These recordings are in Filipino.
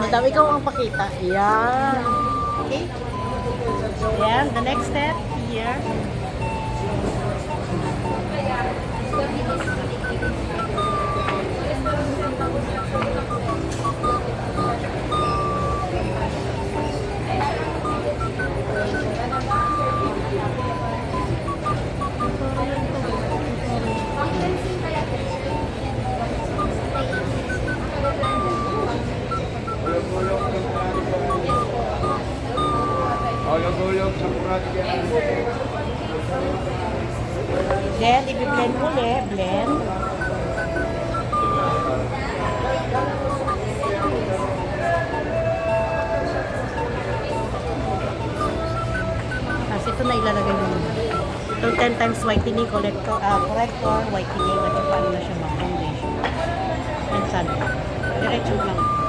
Madam, ikaw ang pakita. Yan. Okay? Yan, the next step here. Olog-olog sa kurat yan. Then, i-blend uli. Blend. Tapos ito na ilalagay mo. Itong 10 times whitening collector, ah, corrector, whitening, at paano na siya mag-foundation. And sun. Diretso lang.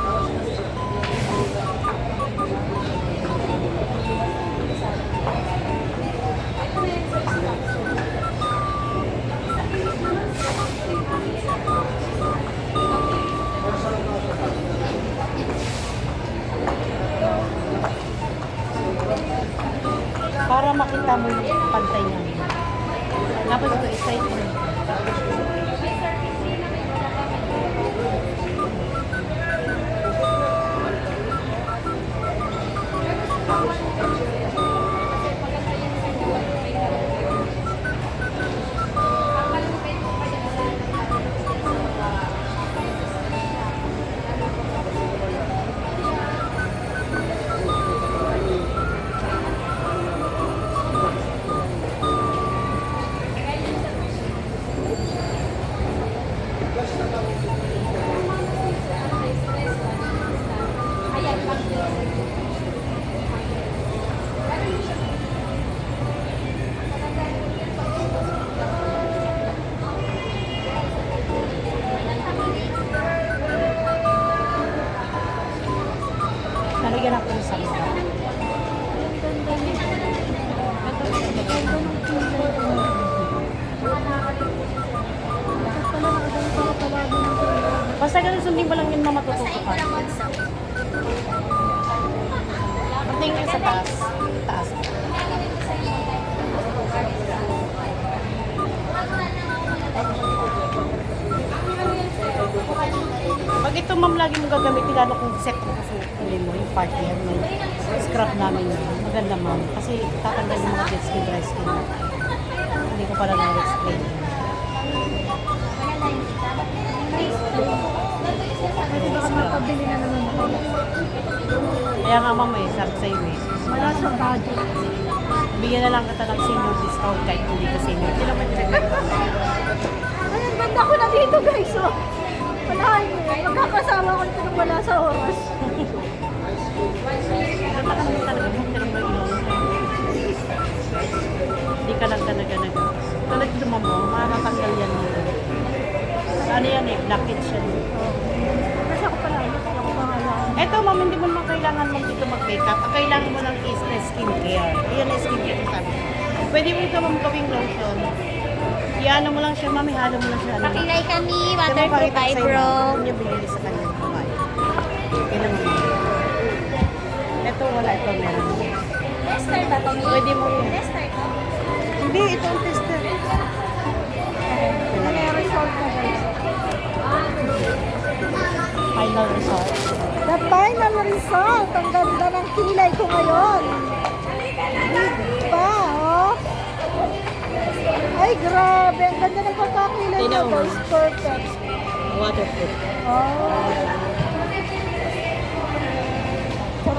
Para makita mo yung pantay niya. Tapos ito, isa-isa Nalagyan ako ng salsa. Basta ganun sundin mo lang yun na matututo ka. Pagtingin sa taas. Taas. Pag ito ma'am lagi mo gagamitin, lalo kung set mo kasi huli mo, yung part yan, yung scrap namin yun. Maganda ma'am. Kasi tatanggal yung mga dead skin, dry skin. Hindi ko pala na-explain. Pwede baka magpabili na naman ako. Kaya nga ma'am eh, sabi sa'yo eh. Wala sa budget. Bigyan na lang kita ng senior discount kahit hindi ka senior. Hindi naman direct. Ayun, banda ko na dito guys. Oh. Wala yun. Magkakasama ko ito nung wala sa oras. Hindi ka lang talaga nag... Talaga naman mo, makakatanggal yan. Ano yan eh, blockage yan. Kasi ako pala, ano, kaya ako Eto ma'am, hindi mo naman kailangan mong dito mag-makeup. Ang kailangan mo lang is na skincare. Iyan na skincare yung sabi. ko. Pwede mo ito ma'am gawing lotion. Iano mo lang siya, ma'am, ihalo mo lang siya. ano. Pakilay kami, waterproof ko eyebrow. Yun yung binili sa kanya. Yan ang Ito, wala ito, meron. Tester ba to? Pwede mo. Tester to? Hindi, ito ang tester. Ano yung result na? Final result. Final result! Ang ganda ng kilay ko ngayon. Diba, oh? Ay, grabe. Ang ganda ng pagkakilay ko mo. guys. Perfect. Waterproof. Oh.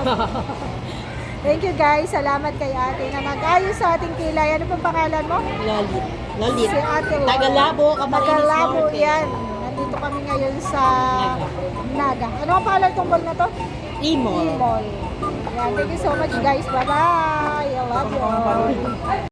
Thank you guys. Salamat kay ate na nag-ayos sa ating kilay. Ano pong pangalan mo? Lalit. Lalit. Si ate. Tagalabo, Camarines Tagalabo Norte. yan. Nandito kami ngayon sa Naga. Ano ang pangalan mall na to? Imol. Mall. Yan. Thank you so much guys. Bye-bye. I love you.